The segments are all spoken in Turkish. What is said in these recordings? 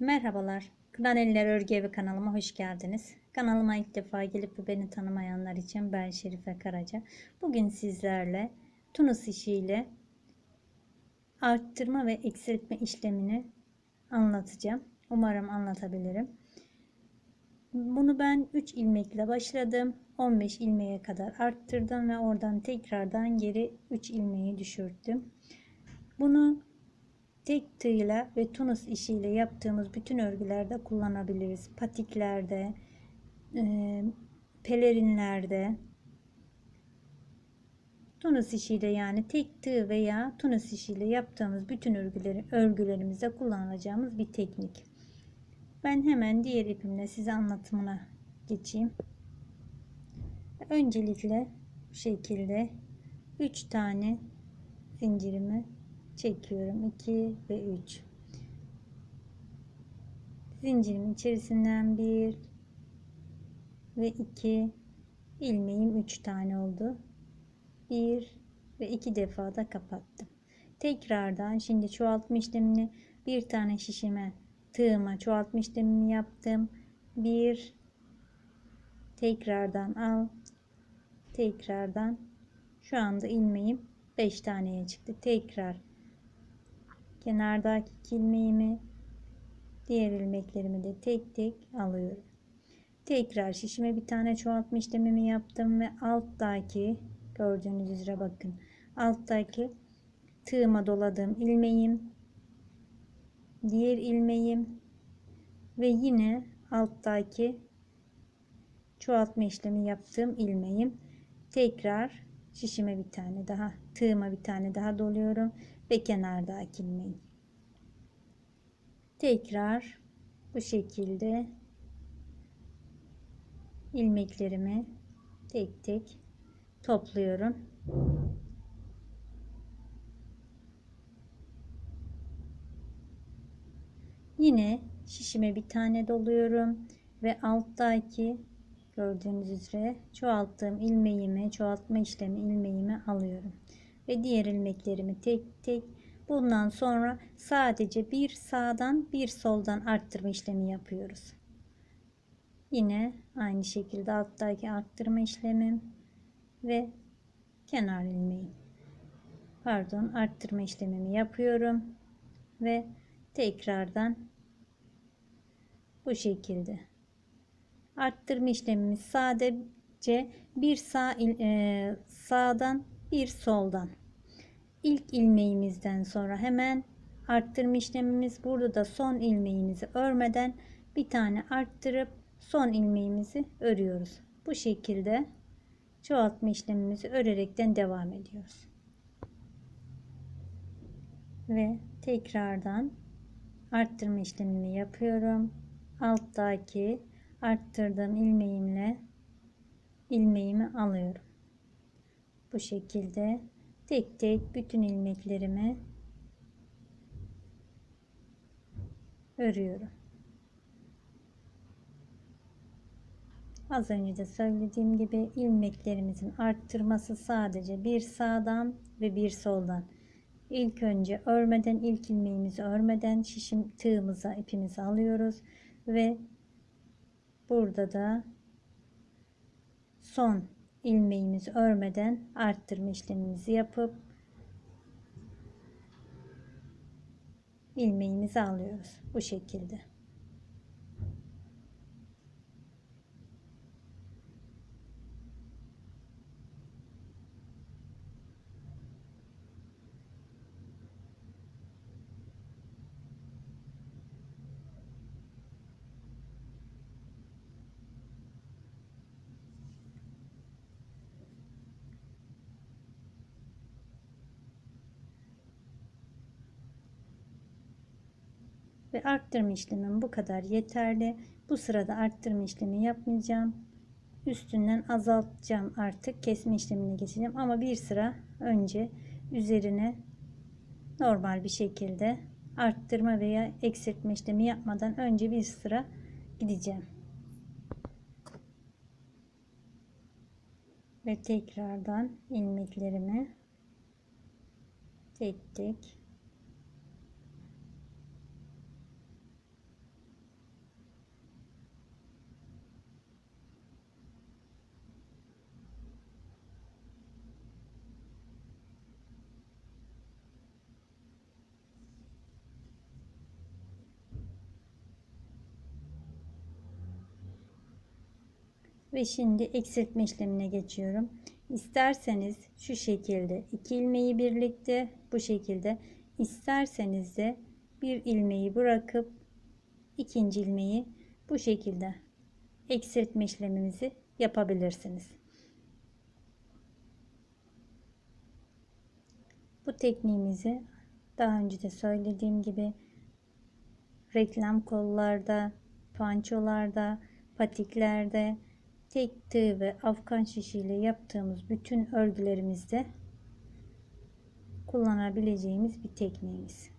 Merhabalar. Kıraneller Örgü Evi kanalıma hoş geldiniz. Kanalıma ilk defa gelip beni tanımayanlar için ben Şerife Karaca. Bugün sizlerle Tunus işiyle arttırma ve eksiltme işlemini anlatacağım. Umarım anlatabilirim. Bunu ben 3 ilmekle başladım. 15 ilmeğe kadar arttırdım ve oradan tekrardan geri 3 ilmeği düşürttüm. Bunu tek tığla ve tunus işiyle yaptığımız bütün örgülerde kullanabiliriz. Patiklerde, e, pelerinlerde, tunus işiyle yani tek tığ veya tunus işiyle yaptığımız bütün örgüleri, örgülerimizde kullanacağımız bir teknik. Ben hemen diğer ipimle size anlatımına geçeyim. Öncelikle bu şekilde 3 tane zincirimi çekiyorum. 2 ve 3 zincirimin içerisinden 1 ve 2 ilmeğim 3 tane oldu. 1 ve 2 defa da kapattım. Tekrardan şimdi çoğaltma işlemini bir tane şişime tığıma çoğaltma işlemini yaptım. 1 tekrardan al. Tekrardan şu anda ilmeğim 5 taneye çıktı. Tekrar kenardaki ilmeğimi diğer ilmeklerimi de tek tek alıyorum. Tekrar şişime bir tane çoğaltma işlemimi yaptım ve alttaki gördüğünüz üzere bakın alttaki tığıma doladığım ilmeğim diğer ilmeğim ve yine alttaki çoğaltma işlemi yaptığım ilmeğim tekrar şişime bir tane daha tığıma bir tane daha doluyorum ve kenardaki ilmeği tekrar bu şekilde ilmeklerimi tek tek topluyorum. Yine şişime bir tane doluyorum ve alttaki gördüğünüz üzere çoğalttığım ilmeğimi çoğaltma işlemi ilmeğimi alıyorum. Ve diğer ilmeklerimi tek tek bundan sonra sadece bir sağdan bir soldan arttırma işlemi yapıyoruz. Yine aynı şekilde alttaki arttırma işlemim ve kenar ilmeğim. Pardon arttırma işlemimi yapıyorum ve tekrardan bu şekilde arttırma işlemimiz sadece bir sağ e, sağdan bir soldan. İlk ilmeğimizden sonra hemen arttırma işlemimiz. Burada da son ilmeğimizi örmeden bir tane arttırıp son ilmeğimizi örüyoruz. Bu şekilde çoğaltma işlemimizi örerekten devam ediyoruz. Ve tekrardan arttırma işlemimi yapıyorum. Alttaki arttırdığım ilmeğimle ilmeğimi alıyorum. Bu şekilde tek tek bütün ilmeklerimi örüyorum. Az önce de söylediğim gibi ilmeklerimizin arttırması sadece bir sağdan ve bir soldan. İlk önce örmeden ilk ilmeğimizi örmeden şişim tığımıza ipimizi alıyoruz ve Burada da son ilmeğimizi örmeden arttırma işlemimizi yapıp ilmeğimizi alıyoruz. Bu şekilde. Ve arttırma işlemim bu kadar yeterli. Bu sırada arttırma işlemi yapmayacağım. Üstünden azaltacağım artık kesme işlemine geçeceğim ama bir sıra önce üzerine normal bir şekilde arttırma veya eksiltme işlemi yapmadan önce bir sıra gideceğim. Ve tekrardan ilmeklerimi tek tek Ve şimdi eksiltme işlemine geçiyorum. İsterseniz şu şekilde iki ilmeği birlikte bu şekilde isterseniz de bir ilmeği bırakıp ikinci ilmeği bu şekilde eksiltme işlemimizi yapabilirsiniz. Bu tekniğimizi daha önce de söylediğim gibi reklam kollarda, pançolarda, patiklerde, tek tığ ve afgan şişiyle yaptığımız bütün örgülerimizde kullanabileceğimiz bir tekniğimiz.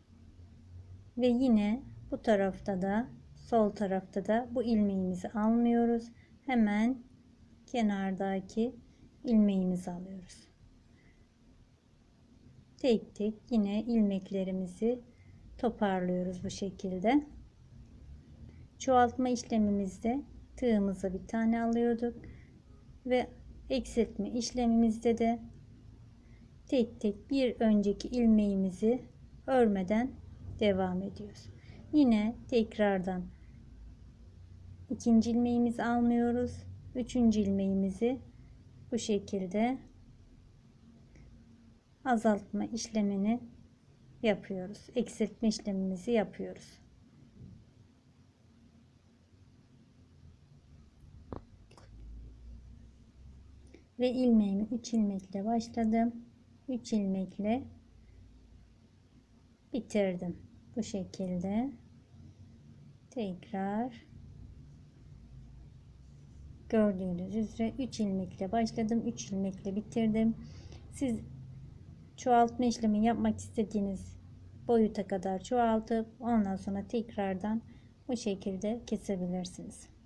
Ve yine bu tarafta da sol tarafta da bu ilmeğimizi almıyoruz. Hemen kenardaki ilmeğimizi alıyoruz. Tek tek yine ilmeklerimizi toparlıyoruz bu şekilde. Çoğaltma işlemimizde tığımıza bir tane alıyorduk ve eksiltme işlemimizde de tek tek bir önceki ilmeğimizi örmeden devam ediyoruz. Yine tekrardan ikinci ilmeğimizi almıyoruz. Üçüncü ilmeğimizi bu şekilde azaltma işlemini yapıyoruz. Eksiltme işlemimizi yapıyoruz. Ve ilmeğimi 3 ilmekle başladım. 3 ilmekle bitirdim. Bu şekilde tekrar gördüğünüz üzere 3 ilmekle başladım. 3 ilmekle bitirdim. Siz çoğaltma işlemi yapmak istediğiniz boyuta kadar çoğaltıp ondan sonra tekrardan bu şekilde kesebilirsiniz.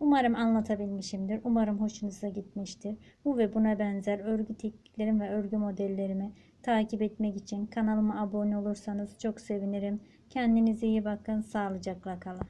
Umarım anlatabilmişimdir. Umarım hoşunuza gitmiştir. Bu ve buna benzer örgü tekniklerim ve örgü modellerimi takip etmek için kanalıma abone olursanız çok sevinirim. Kendinize iyi bakın. Sağlıcakla kalın.